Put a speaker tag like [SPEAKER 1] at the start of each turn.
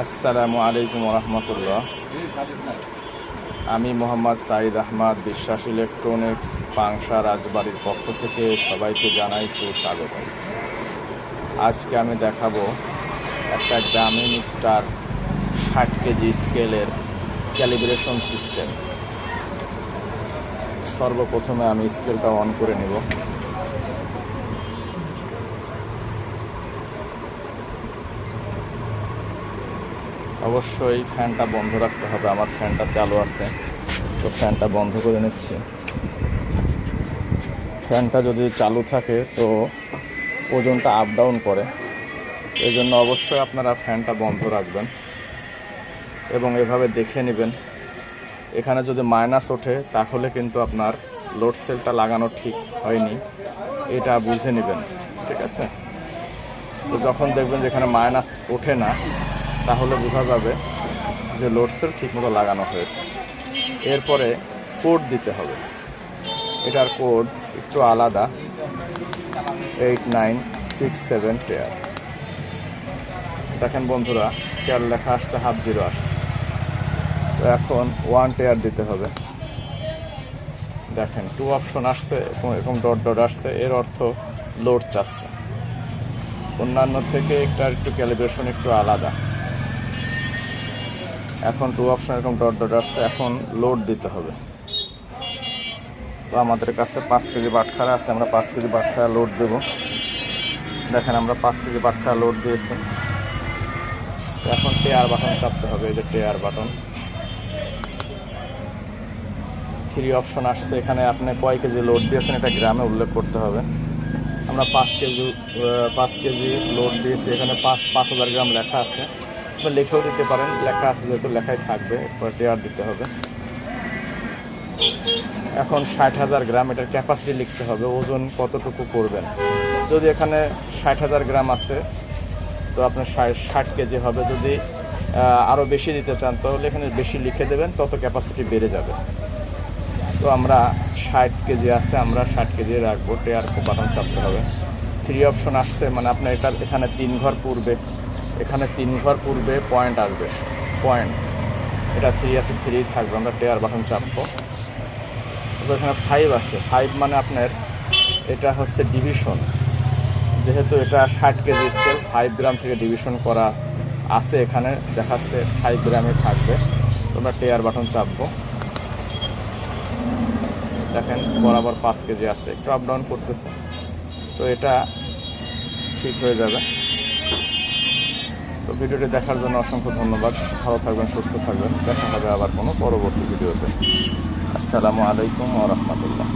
[SPEAKER 1] আসসালামু আলাইকুম রহমতুল্লাহ আমি মোহাম্মদ সাইদ আহমদ, বিশ্বাস ইলেকট্রনিক্স, পাংশা রাজবাড়ির পক্ষ থেকে সবাইকে জানাই সুস্বাগত। আজকে আমি দেখাবো একটা গ্রামীণ স্টার ষাট কেজি স্কেলের ক্যালিব্রেশন সিস্টেম। সর্বপ্রথমে আমি স্কেলটা অন করে নেব। অবশ্যই ফ্যানটা বন্ধ রাখতে হবে, আমার ফ্যানটা চালু আছে। তো ফ্যানটা বন্ধ করে নিচ্ছি। ফ্যানটা যদি চালু থাকে তো ওজনটা আপ ডাউন করে। এই জন্য অবশ্যই আপনারা ফ্যানটা বন্ধ রাখবেন এবং এভাবে দেখে নেবেন। এখানে যদি মাইনাস ওঠে, তাহলে কিন্তু আপনার লোড সেলটা লাগানো ঠিক হয়নি। এটা বুঝে নেবেন, ঠিক আছে? তো যখন দেখবেন যে এখানে মাইনাস ওঠে না তাহলে বোঝা যাবে যে লোড সেল ঠিকমতো লাগানো হয়েছে। এরপরে কোড দিতে হবে। এটার কোড একটু আলাদা। এইট নাইন সিক্স সেভেন টেয়ার দেখেন বন্ধুরা টেয়ার লেখা আসছে হাফ জিরো আসছে। তো এখন ওয়ান টেয়ার দিতে হবে। দেখেন টু অপশন আসছে, এরকম ডট ডট আসছে। এর অর্থ লোড চাচ্ছে। অন্যান্য থেকে একটা একটু ক্যালিব্রেশন একটু আলাদা। এখন টু অপশন এরকম ডট ডট আসছে, এখন লোড দিতে হবে। তো আমাদের কাছে পাঁচ কেজি বাটখারা আছে, আমরা পাঁচ কেজি বাটখারা লোড দেব। দেখেন আমরা পাঁচ কেজি বাটখারা লোড দিয়েছি। এখন টেয়ার বাটন চাপতে হবে, এই যে টেয়ার বাটন থ্রি অপশন আসছে, এখানে আপনি কয় কেজি লোড দিয়েছেন, এটা গ্রামে উল্লেখ করতে হবে। আমরা পাঁচ কেজি পাঁচ কেজি লোড দিয়েছি, এখানে পাঁচ পাঁচ হাজার গ্রাম লেখা আছে। আপনি লিখেও দিতে পারেন, লেখা আছে যেহেতু লেখাই থাকবে টেয়ার দিতে হবে। এখন ষাট হাজার গ্রাম এটার ক্যাপাসিটি লিখতে হবে, ওজন কতটুকু করবেন? যদি এখানে ষাট হাজার গ্রাম আছে, তো আপনার ষাট ষাট কেজি হবে। যদি আরও বেশি দিতে চান, তাহলে এখানে বেশি লিখে দেবেন, তত ক্যাপাসিটি বেড়ে যাবে। তো আমরা ষাট কেজি আছে, আমরা ষাট কেজি রাখব টেয়ার খুব বাটন চাপতে হবে। থ্রি অপশন আসছে মানে আপনার এটা এখানে তিন ঘর পূর্বে এখানে তিন ঘর পূর্বে পয়েন্ট আসবে। পয়েন্ট এটা থ্রি আছে থ্রি থাকবে, আমরা টেয়ার বাটন চাপবো। তারপর এখানে ফাইভ আছে। ফাইভ মানে আপনার এটা হচ্ছে ডিভিশন যেহেতু এটা ষাট কেজি স্কেল ফাইভ গ্রাম থেকে ডিভিশন করা আছে এখানে, দেখাচ্ছে ফাইভ গ্রামে থাকবে। তোমরা টেয়ার বাটন চাপবো। দেখেন, বরাবর পাঁচ কেজি আছে। একটু আপ ডাউন করতেছে। তো এটা ঠিক হয়ে যাবে। তো ভিডিওটি দেখার জন্য অসংখ্য ধন্যবাদ। ভালো থাকবেন, সুস্থ থাকবেন। দেখা হবে আবার কোনো পরবর্তী ভিডিওতে। আসসালামু আলাইকুম ওরহমতুল্লাহ